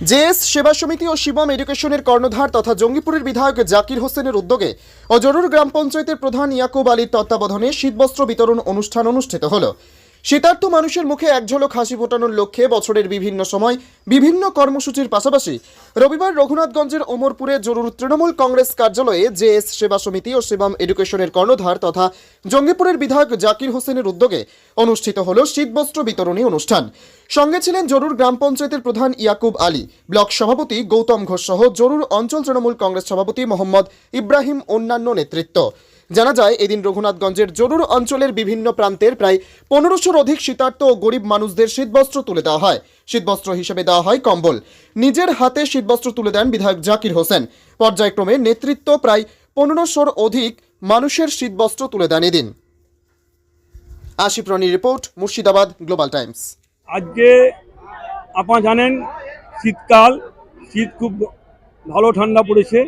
JS সেবা সমিতি ও শিবম এডুকেশনের কর্ণধার তথা জঙ্গিপুরের বিধায়ক জাকির হোসেনের উদ্যোগে অজরুর গ্রাম পঞ্চায়েতের প্রধান ইয়াকুব আলীর তত্ত্বাবধানে শীতবস্ত্র বিতরণ অনুষ্ঠান অনুষ্ঠিত হলো। শীতার্থ মানুষের মুখে এক ঝলক হাসি ফোটানোর লক্ষ্যে বছরের বিভিন্ন সময় বিভিন্ন কর্মসূচির পাশাপাশি। রবিবার রঘুনাথগঞ্জের ওমরপুরে জরুর তৃণমূল কংগ্রেস কার্যালয়ে জেএস সেবা সমিতি ও শিবম এডুকেশনের কর্ণধার তথা জঙ্গিপুরের বিধায়ক জাকির হোসেনের উদ্যোগে অনুষ্ঠিত হল শীতবস্ত্র বিতরণী অনুষ্ঠান। সঙ্গে ছিলেন জরুর গ্রাম পঞ্চায়েতের প্রধান ইয়াকুব আলী, ব্লক সভাপতি গৌতম ঘোষ সহ জরুর অঞ্চল তৃণমূল কংগ্রেস সভাপতি মোহাম্মদ ইব্রাহিম অন্যান্য নেতৃত্ব। জানা যায়, এদিন রঘুনাথগঞ্জের জরুর অঞ্চলের বিভিন্ন প্রান্তের প্রায় পনেরোশোর অধিক শীতার্থ ও গরিব মানুষদের শীতবস্ত্র তুলে দেওয়া হয়। শীতবস্ত্র হিসেবে দেওয়া হয় কম্বল। নিজের হাতে শীতবস্ত্র তুলে দেন বিধায়ক জাকির হোসেন। পর্যায়ক্রমে নেতৃত্ব প্রায় পনেরোশোর অধিক মানুষের শীতবস্ত্র তুলে দেন এদিন। আশিফ রনির রিপোর্ট, মুর্শিদাবাদ, গ্লোবাল টাইমস। আজকে আপনারা জানেন, শীতকাল, শীত খুব ভালো ঠান্ডা পড়েছে।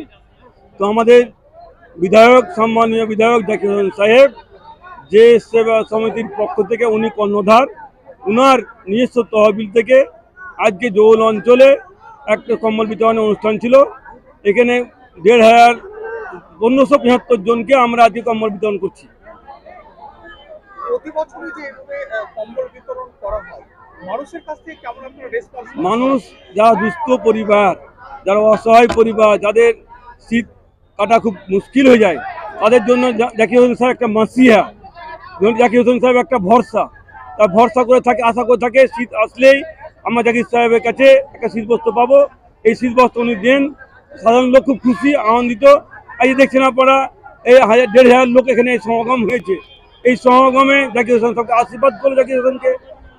তো আমাদের বিধায়ক সম্মানীয় বিধায়ক জাকির হোসেন সাহেব যে সেবা সমিতির পক্ষ থেকে উনি কর্ণধার উনার নিজস্ব তহবিল থেকে আজকে জৌল অঞ্চলে একটা কম্বল বিতরণের অনুষ্ঠান ছিল। এখানে দেড় হাজার পনেরোশো পঁচাত্তর জনকে আমরা আজকে কম্বল বিতরণ করছি। মানুষ যারা দুস্থ পরিবার যারা অসহায় পরিবার যাদের শীত কাটা খুব মুশকিল হয়ে যায়। তাদের জন্য জাকির হোসেন সাহেব একটা মাসিহা। জাকির হোসেন সাহেব একটা ভরসা। তার ভরসা করে থাকে, আশা করে থাকে, শীত আসলেই আমরা জাকির সাহেবের কাছে একটা শীতবস্ত্র পাবো। এই শীতবস্ত্র উনি দেন। সাধারণ লোক খুব খুশি, আনন্দিত। আজ দেখছেন আপনারা, এই হাজার, দেড় হাজার লোক এখানে সমাগম হয়েছে। এই সমাগমে জাকির হোসেন সবকে আশীর্বাদ করল জাকির হোসেনকে।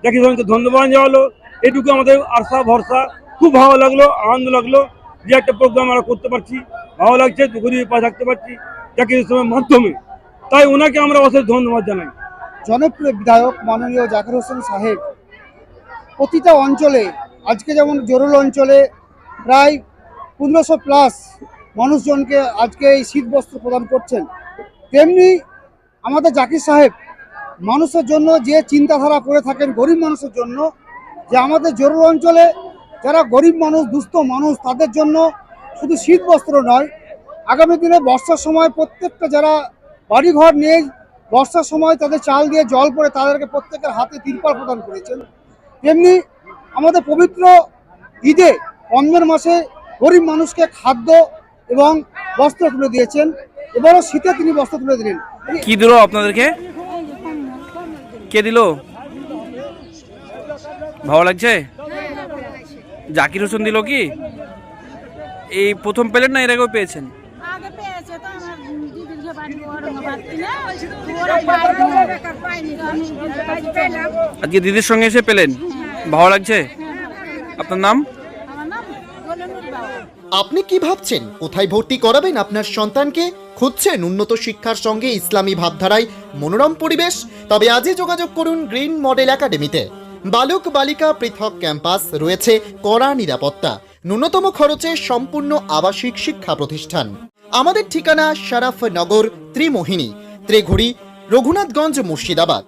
জাকির হোসেনকে ধন্যবাদ জানালো। এটুকু আমাদের আশা, ভরসা। খুব ভালো লাগল, আনন্দ লাগল যে একটা প্রোগ্রাম আমরা করতে পারছি। ভালো লাগছে গরিবের পাশে থাকতে পারছি জাকির হোসেনের মাধ্যমে। তাই ওনাকে আমরা অশেষ ধন্যবাদ জানাই। জনপ্রিয় বিধায়ক মাননীয় জাকির হোসেন সাহেব, প্রতিটা অঞ্চলে, আজকে যেমন জরুল অঞ্চলে প্রায় পনেরোশো প্লাস মানুষজনকে আজকে এই শীত বস্ত্র প্রদান করছেন, তেমনি আমাদের জাকির সাহেব মানুষের জন্য যে চিন্তাধারা করে থাকেন, গরিব মানুষের জন্য, যে আমাদের জরুল অঞ্চলে যারা গরিব মানুষ, দুস্থ মানুষ, তাদের জন্য শুধু শীত বস্ত্র নয় আগামী দিনে বর্ষার সময় প্রত্যেকটা যারা বাড়িঘর নেই বর্ষার সময় তাদের চাল দিয়ে জল পড়ে তাদেরকে প্রত্যেকের হাতে তিরপাল প্রদান করেছেন। তেমনি আমাদের পবিত্র ঈদে রমজান মাসে গরিব মানুষকে খাদ্য এবং বস্ত্র তুলে দিয়েছেন। এবারও শীতে তিনি বস্ত্র তুলে দিলেন। কি দিল আপনাদেরকে? কে দিল? ভালো লাগছে? জাকির হোসেন দিল কি? এই প্রথম পেলেন না এর আগেও পেয়েছেন? আজকে দিদির সঙ্গে এসে পেলেন? ভালো লাগছে? আপনার নাম? আপনি কি ভাবছেন? কোথায় ভর্তি করাবেন আপনার সন্তানকে? খুঁজছেন উন্নত শিক্ষার সঙ্গে ইসলামী ভাবধারায় মনোরম পরিবেশ? তবে আজই যোগাযোগ করুন গ্রিন মডেল একাডেমিতে। বালক বালিকা পৃথক ক্যাম্পাস রয়েছে কড়া নিরাপত্তা, ন্যূনতম খরচে সম্পূর্ণ আবাসিক শিক্ষা প্রতিষ্ঠান। আমাদের ঠিকানা শারাফ নগর ত্রিমোহিনী ত্রিঘুড়ি রঘুনাথগঞ্জ মুর্শিদাবাদ।